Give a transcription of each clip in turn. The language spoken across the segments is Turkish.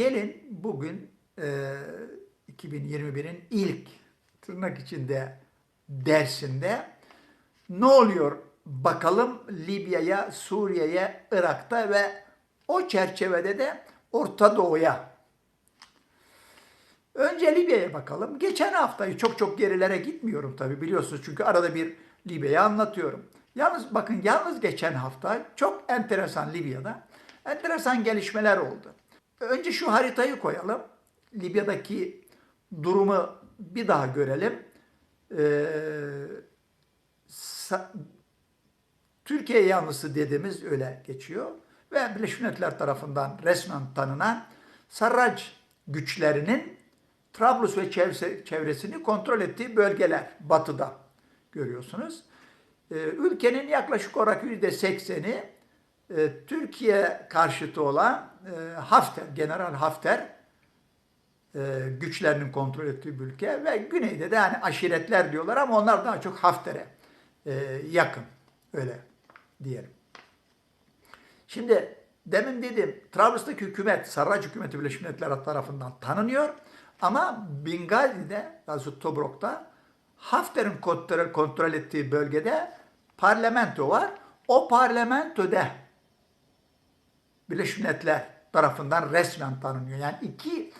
Gelin bugün e, 2021'in ilk tırnak içinde dersinde ne oluyor bakalım Libya'ya, Suriye'ye, Irak'ta ve o çerçevede de Orta Doğu'ya. Önce Libya'ya bakalım. Geçen haftayı çok çok gerilere gitmiyorum tabii biliyorsunuz çünkü arada bir Libya'yı anlatıyorum. Yalnız bakın yalnız geçen hafta çok enteresan Libya'da enteresan gelişmeler oldu. Önce şu haritayı koyalım. Libya'daki durumu bir daha görelim. Ee, Türkiye yanlısı dediğimiz öyle geçiyor. Ve Birleşmiş Milletler tarafından resmen tanınan Sarraj güçlerinin Trablus ve çevresi- çevresini kontrol ettiği bölgeler batıda görüyorsunuz. Ee, ülkenin yaklaşık olarak %80'i e, Türkiye karşıtı olan e, Hafter, General Hafter e, güçlerinin kontrol ettiği bir ülke ve güneyde de yani aşiretler diyorlar ama onlar daha çok Hafter'e yakın öyle diyelim. Şimdi demin dedim Trablus'taki hükümet Sarraj hükümeti Birleşmiş Milletler tarafından tanınıyor ama Bingazi'de yani Tobruk'ta Hafter'in kontrol, kontrol ettiği bölgede parlamento var. O parlamentoda Birleşmiş Milletler tarafından resmen tanınıyor. Yani iki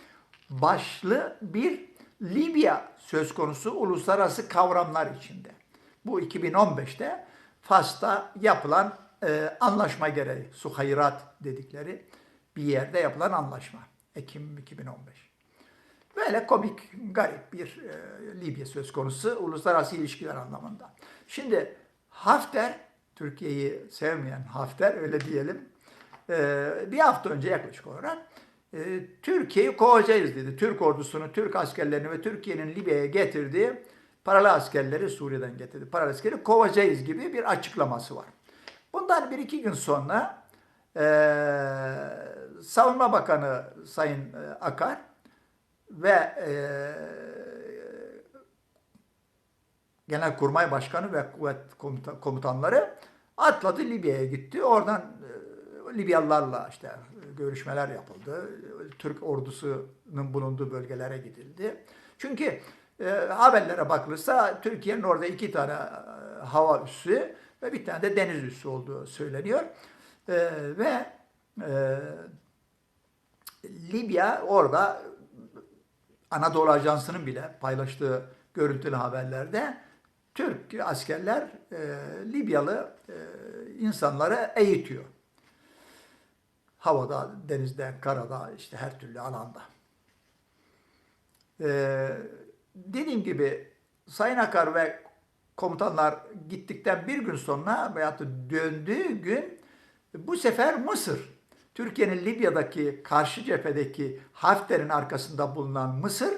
başlı bir Libya söz konusu uluslararası kavramlar içinde. Bu 2015'te Fas'ta yapılan e, anlaşma gereği, Suhayrat dedikleri bir yerde yapılan anlaşma. Ekim 2015. Böyle komik, garip bir e, Libya söz konusu uluslararası ilişkiler anlamında. Şimdi Hafter, Türkiye'yi sevmeyen Hafter öyle diyelim, bir hafta önce yaklaşık olarak e, Türkiye'yi kovacağız dedi. Türk ordusunu, Türk askerlerini ve Türkiye'nin Libya'ya getirdiği paralı askerleri Suriye'den getirdi. Paralı askeri kovacağız gibi bir açıklaması var. Bundan bir iki gün sonra e, Savunma Bakanı Sayın e, Akar ve e, Genelkurmay Başkanı ve kuvvet komuta- komutanları atladı Libya'ya gitti. Oradan Libyalılarla işte görüşmeler yapıldı. Türk ordusunun bulunduğu bölgelere gidildi. Çünkü e, haberlere bakılırsa Türkiye'nin orada iki tane e, hava üssü ve bir tane de deniz üssü olduğu söyleniyor. E, ve e, Libya orada Anadolu Ajansı'nın bile paylaştığı görüntülü haberlerde Türk askerler e, Libyalı e, insanları eğitiyor. Havada, denizde, karada, işte her türlü alanda. E, dediğim gibi Sayın Akar ve komutanlar gittikten bir gün sonra veyahut da döndüğü gün bu sefer Mısır, Türkiye'nin Libya'daki karşı cephedeki Hafter'in arkasında bulunan Mısır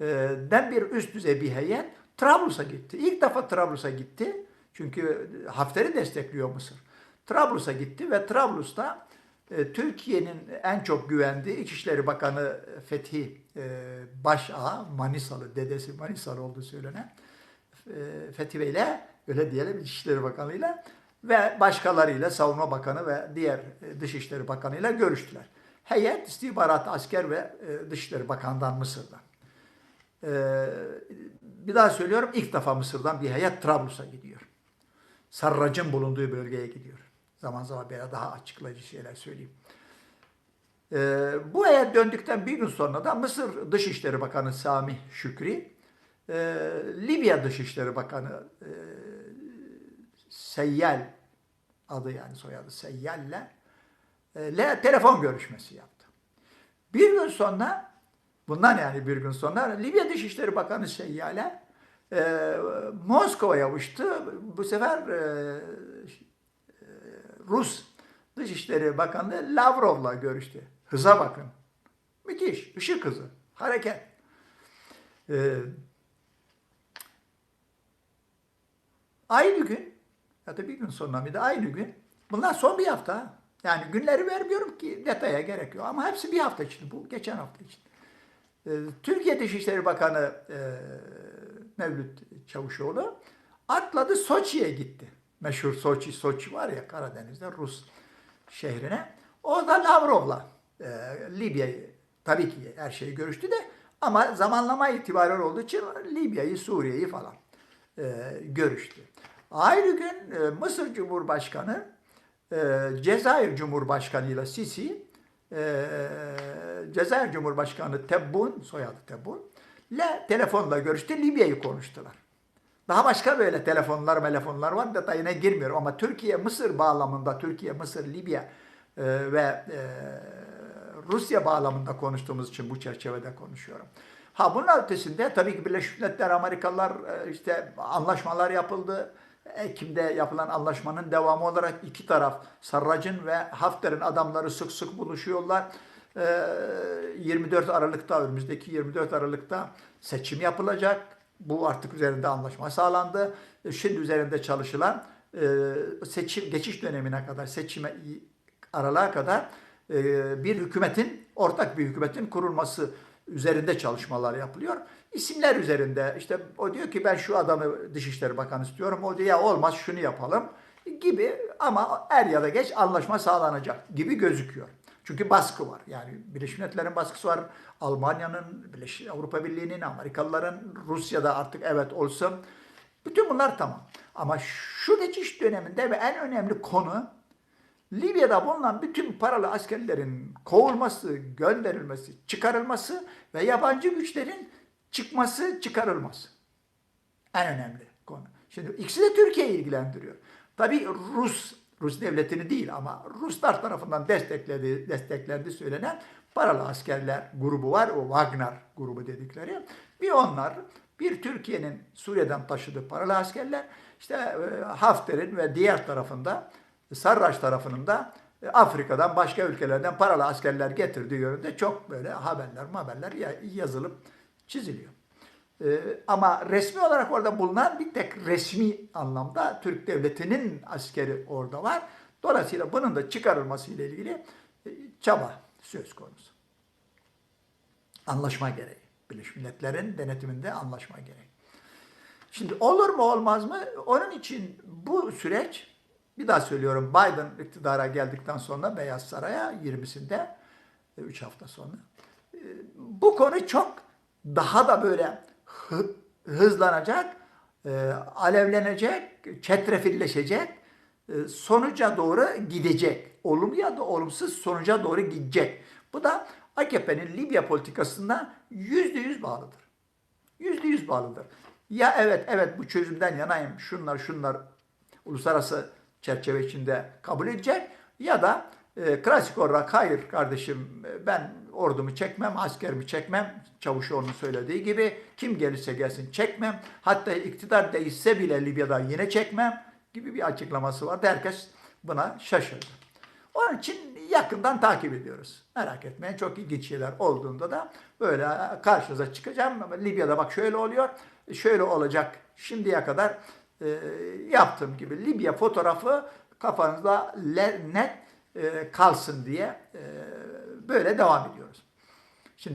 e, den bir üst düzey bir heyet Trablus'a gitti. İlk defa Trablus'a gitti. Çünkü Hafter'i destekliyor Mısır. Trablus'a gitti ve Trablus'ta Türkiye'nin en çok güvendiği İçişleri Bakanı Fethi e, Başağa, Manisalı, dedesi Manisalı olduğu söylenen e, Fethi Bey'le öyle diyelim İçişleri Bakanı'yla ve başkalarıyla Savunma Bakanı ve diğer e, Dışişleri Bakanı'yla görüştüler. Heyet istihbarat, asker ve e, Dışişleri Bakanı'ndan Mısır'dan. E, bir daha söylüyorum ilk defa Mısır'dan bir heyet Trablus'a gidiyor. Sarrac'ın bulunduğu bölgeye gidiyor. Zaman zaman böyle daha açıklayıcı şeyler söyleyeyim. E, bu heyet döndükten bir gün sonra da Mısır Dışişleri Bakanı Sami Şükri, e, Libya Dışişleri Bakanı e, Seyyal adı yani soyadı Seyyal'le e, le telefon görüşmesi yaptı. Bir gün sonra bundan yani bir gün sonra Libya Dışişleri Bakanı Seyyal'e e, Moskova'ya uçtu. Bu sefer e, Rus Dışişleri Bakanı Lavrov'la görüştü. Hıza bakın. Müthiş. Işık hızı. Hareket. E, aynı gün ya da bir gün sonra bir de aynı gün. Bunlar son bir hafta. Yani günleri vermiyorum ki detaya gerek yok. Ama hepsi bir hafta için. Bu geçen hafta için. Ee, Türkiye Dışişleri Bakanı e, Mevlüt Çavuşoğlu atladı Soçi'ye gitti. Meşhur Soçi, Soçi var ya Karadeniz'de Rus şehrine. Orada Lavrov'la e, Libya'yı Tabii ki her şeyi görüştü de ama zamanlama itibariyle olduğu için Libya'yı, Suriye'yi falan e, görüştü. Aynı gün e, Mısır Cumhurbaşkanı e, Cezayir Cumhurbaşkanı ile Sisi e, Cezayir Cumhurbaşkanı Tebbun, soyadı Tebbun ile telefonla görüştü, Libya'yı konuştular. Daha başka böyle telefonlar, telefonlar var detayına girmiyorum ama Türkiye Mısır bağlamında Türkiye Mısır Libya e, ve e, Rusya bağlamında konuştuğumuz için bu çerçevede konuşuyorum. Ha bunun ötesinde tabii ki Birleşmiş Milletler Amerikalılar e, işte anlaşmalar yapıldı. Ekim'de yapılan anlaşmanın devamı olarak iki taraf Sarrac'ın ve Hafter'in adamları sık sık buluşuyorlar. E, 24 Aralık'ta önümüzdeki 24 Aralık'ta seçim yapılacak. Bu artık üzerinde anlaşma sağlandı. E, Şimdi üzerinde çalışılan e, seçim geçiş dönemine kadar seçime aralığa kadar e, bir hükümetin ortak bir hükümetin kurulması üzerinde çalışmalar yapılıyor. İsimler üzerinde işte o diyor ki ben şu adamı Dışişleri Bakanı istiyorum. O diyor ya olmaz şunu yapalım gibi ama er ya da geç anlaşma sağlanacak gibi gözüküyor. Çünkü baskı var. Yani Birleşmiş Milletler'in baskısı var. Almanya'nın, Avrupa Birliği'nin, Amerikalıların, Rusya'da artık evet olsun. Bütün bunlar tamam. Ama şu geçiş döneminde ve en önemli konu Libya'da bulunan bütün paralı askerlerin kovulması, gönderilmesi, çıkarılması ve yabancı güçlerin çıkması, çıkarılması. En önemli konu. Şimdi ikisi de Türkiye'yi ilgilendiriyor. Tabii Rus, Rus devletini değil ama Ruslar tarafından desteklediği, desteklendiği söylenen paralı askerler grubu var. O Wagner grubu dedikleri. Bir onlar, bir Türkiye'nin Suriye'den taşıdığı paralı askerler, işte e, Hafter'in ve diğer tarafında Sarraç tarafının da e, Afrika'dan başka ülkelerden paralı askerler getirdiği yönünde çok böyle haberler haberler yazılıp çiziliyor. Ee, ama resmi olarak orada bulunan bir tek resmi anlamda Türk Devleti'nin askeri orada var. Dolayısıyla bunun da çıkarılması ile ilgili e, çaba söz konusu. Anlaşma gereği. Birleşmiş Milletler'in denetiminde anlaşma gereği. Şimdi olur mu olmaz mı? Onun için bu süreç bir daha söylüyorum Biden iktidara geldikten sonra Beyaz Saray'a 20'sinde 3 hafta sonra e, bu konu çok daha da böyle hızlanacak, e, alevlenecek, çetrefilleşecek, e, sonuca doğru gidecek. Olumlu ya da olumsuz sonuca doğru gidecek. Bu da AKP'nin Libya politikasına yüzde yüz bağlıdır. Yüzde yüz bağlıdır. Ya evet evet bu çözümden yanayım şunlar şunlar uluslararası çerçeve içinde kabul edecek ya da e, klasik olarak hayır kardeşim ben ordumu çekmem, askerimi çekmem. Çavuşoğlu'nun söylediği gibi kim gelirse gelsin çekmem. Hatta iktidar değişse bile Libya'da yine çekmem gibi bir açıklaması vardı. Herkes buna şaşırdı. Onun için yakından takip ediyoruz. Merak etmeyin çok ilginç şeyler olduğunda da böyle karşınıza çıkacağım. Libya'da bak şöyle oluyor, şöyle olacak. Şimdiye kadar e, yaptığım gibi Libya fotoğrafı kafanızda net e, kalsın diye e, böyle devam ediyoruz.